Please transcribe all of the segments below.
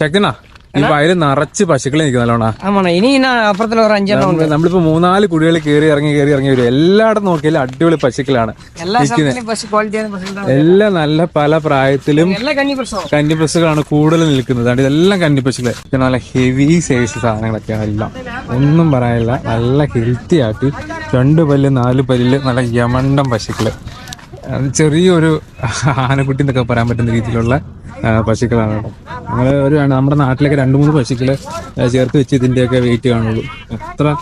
ശക്തിനാ ഈ വയൽ നിറച്ച് പശുക്കളെ നിൽക്കുന്ന നല്ലോണ. ഇനി അപ്പുറത്തുള്ള അഞ്ചെണ്ണം നമ്മളിപ്പോ മൂന്നാൽ കുടികൾ കയറി ഇറങ്ങി കയറി ഇറങ്ങി വരും. എല്ലായിടത്തും നോക്കിയാലും അടിപൊളി പശുക്കളാണ് എല്ലാം നല്ല പല പ്രായത്തിലും കന്നി പശുക്കളാണ് കൂടുതൽ നിൽക്കുന്നത്. അതുകൊണ്ട് ഇതെല്ലാം കന്നി പശുക്കളെ പിന്നെ നല്ല ഹെവി സൈസ് സാധനങ്ങളൊക്കെയാണ് എല്ലാം. ഒന്നും പറയാനില്ല. നല്ല ഹെൽത്തി ആയിട്ട് രണ്ട് പല്ല് നാല് പല്ല് നല്ല യമണ്ടം പശുക്കൾ. ചെറിയൊരു ആനക്കുട്ടി എന്നൊക്കെ പറയാൻ പറ്റുന്ന രീതിയിലുള്ള പശുക്കളാണ്. നമ്മൾ ഒരു നമ്മുടെ നാട്ടിലൊക്കെ രണ്ട് മൂന്ന് പശുക്കളെ ചേർത്ത് വെച്ച് ഇതിന്റെയൊക്കെ വെയിറ്റ് കാണുള്ളൂ. എത്ര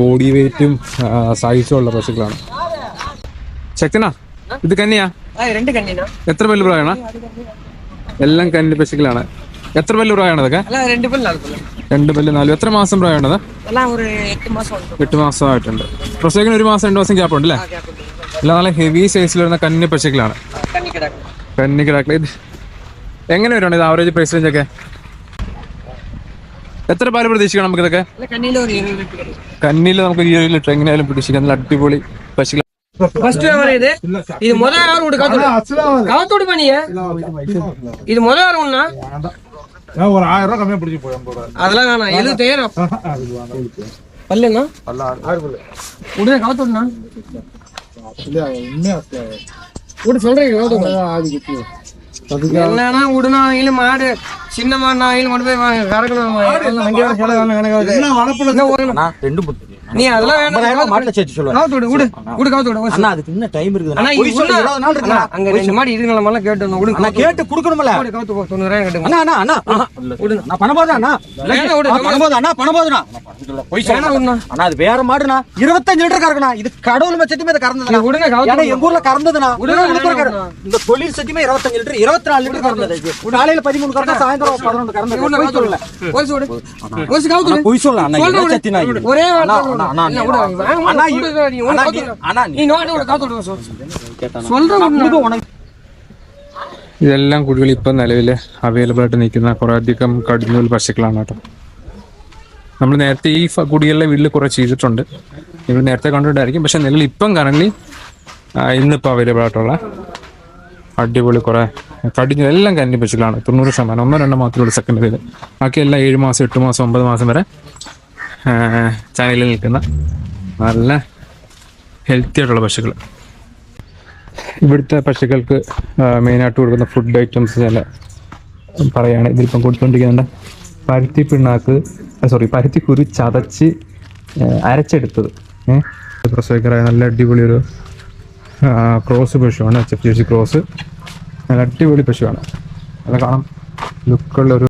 ബോഡി വെയിറ്റും സൈസും ഉള്ള പശുക്കളാണ്. ശക്തനാ ഇത് കന്നിയാ? എത്ര പല്ല് പ്രായമാണ്? എല്ലാം കന്നി പശുക്കളാണ്. എത്ര പല്ല് പ്രായമാണ് അതൊക്കെ രണ്ട് പല്ല് നാല്. എത്ര മാസം പ്രായമാണത്? എട്ട് മാസമായിട്ടുണ്ട് പ്രസവിക്കുന്ന ഒരു മാസം രണ്ട് മാസം ഗ്യാപ്പ് ഉണ്ട്. അല്ലേ എല്ലാം നല്ല ഹെവി സൈസിൽ വരുന്ന കന്നി പശുക്കളാണ് கண்ணி கிடக்கும் കന്നി കിടാക്കള ഇത് എങ്ങനെ വരുവാണ് ഇത് ആവറേജ് പ്രൈസ് റേഞ്ച് ഒക്കെ എത്ര പാല് പ്രതീക്ഷിക്കണം നമുക്ക് ഇതൊക്കെ இல்ல கண்ணியில ஒரு இருபது லிட்டர் കന്നിയിൽ നമുക്ക് ഈ ഒരു ലിറ്റർ എങ്ങനെയായാലും പ്രതീക്ഷിക്കാം നല്ല അടിപൊളി പശുക്കൾ ஃபர்ஸ்ட் வர இது இது முத யாரும் விடு காத்தோடு காத்தோடு பண்ணிய இது முத யாரும் ஒண்ணா நான் ஒரு ஆயிரம் ரூபாய் கம்மியா பிடிச்சி போய் ஐம்பது ரூபாய் அதெல்லாம் வேணாம் எழுபத்தாயிரம் பல்லுண்ணா விடுங்க காத்தோடுண்ணா உண்மையா விடு விட்டு மாடு சின்ன மாடு கொண்டு போய் கறக்கணும் ரெண்டும் நீ அதெல்லாம் வேணாம். மாட்டுல சேர்த்து சொல்லுவேன். காத்து விடு விடு. விடு காத்து விடு டைம் நாள் இருக்கு அங்க ரெண்டு மாடி எல்லாம் கேட்டு விடு நான் கேட்டு கொடுக்கணும்ல. காத்து போ தொண்ணூறாயிரம் அண்ணா அண்ணா அண்ணா. போதுண்ணா பொய் வேணாம் சொல்லணும் விடுண்ணா. அண்ணா அது வேற மாடுண்ணா இருபத்தஞ்சு லிட்டர் கறக்குண்ணா இது கடவுள் சத்தியமே இது கறந்ததுண்ணா நீ விடுங்க, கவுத்து ஏன்னா விடு. எங்க ஊர்ல கறந்ததுண்ணா விடுங்க, விடுங்க, விடுங்க, வேணாம், கறக்கு. இந்த தொழில் சத்தியமே இருபத்தஞ்சு லிட்டர் இருபத்தி நாலு லிட்டர் கறந்தது இது. காலையில பதிமூணு கறந்தா சாயந்தரம் பதினொன்று கறந்தது விடுண்ணா, பொய் கவுத்து சொல்லல விடு. ஓசி விடு. ஓசி கவுத்து அண்ணா, விடு. பொய் சொல்லலாம் அண்ணா சொல்றேன் என்ன விடு. சத்தியனா இது? ஒரே அண்ணா, வார்த்தை அண்ணா, அண்ணா, இல்ல, விடு. அண்ணா, வாங்க, அண்ணா, விடு, இது- நீ ஒண்ணு அண்ணா, கவுத்து இது- விடு. அண்ணா, நீ நோண்டி விடு, கவுத்து விடு, சொல்லு. கேட்டானா? சொல்றேன் விடுண்ணா. இது உனக்கு ഇതെല്ലാം കുടികൾ ഇപ്പം നിലവിൽ അവൈലബിൾ ആയിട്ട് നിൽക്കുന്ന കുറേ അധികം കടിഞ്ഞൂൽ പശുക്കളാണ് കേട്ടോ നമ്മൾ നേരത്തെ ഈ കുടികളിലെ വീട്ടിൽ കുറേ ചെയ്തിട്ടുണ്ട്. നിങ്ങൾ നേരത്തെ കണ്ടിട്ടുണ്ടായിരിക്കും. പക്ഷെ നിലവിൽ ഇപ്പം കറന്റ് ഇന്നിപ്പോൾ അവൈലബിൾ ആയിട്ടുള്ള അടിപൊളി കുറേ കടിഞ്ഞ എല്ലാം കന്നി പശുക്കളാണ്. തൊണ്ണൂറ് ശതമാനം. ഒന്നോ രണ്ടോ മാത്രമേ ഉള്ളൂ സെക്കൻഡറിയിൽ ബാക്കി എല്ലാം ഏഴ് മാസം എട്ട് മാസം ഒമ്പത് മാസം വരെ ചാനലിൽ നിൽക്കുന്ന നല്ല ഹെൽത്തി ആയിട്ടുള്ള പശുക്കൾ ഇവിടുത്തെ പശുക്കൾക്ക് മെയിനായിട്ട് കൊടുക്കുന്ന ഫുഡ് ഐറ്റംസ് ചില പറയുകയാണ് ഇതിലിപ്പം കൊടുത്തുകൊണ്ടിരിക്കുന്നുണ്ട് പരുത്തി പിണ്ണാക്ക് സോറി പരുത്തി കുരു ചതച്ച് അരച്ചെടുത്തത്. ഏഹ് നല്ല അടിപൊളി ഒരു ക്രോസ് പശുവാണ് ക്രോസ്. നല്ല അടിപൊളി പശുവാണ്. നല്ല കാണാം. ലുക്കുള്ള ഒരു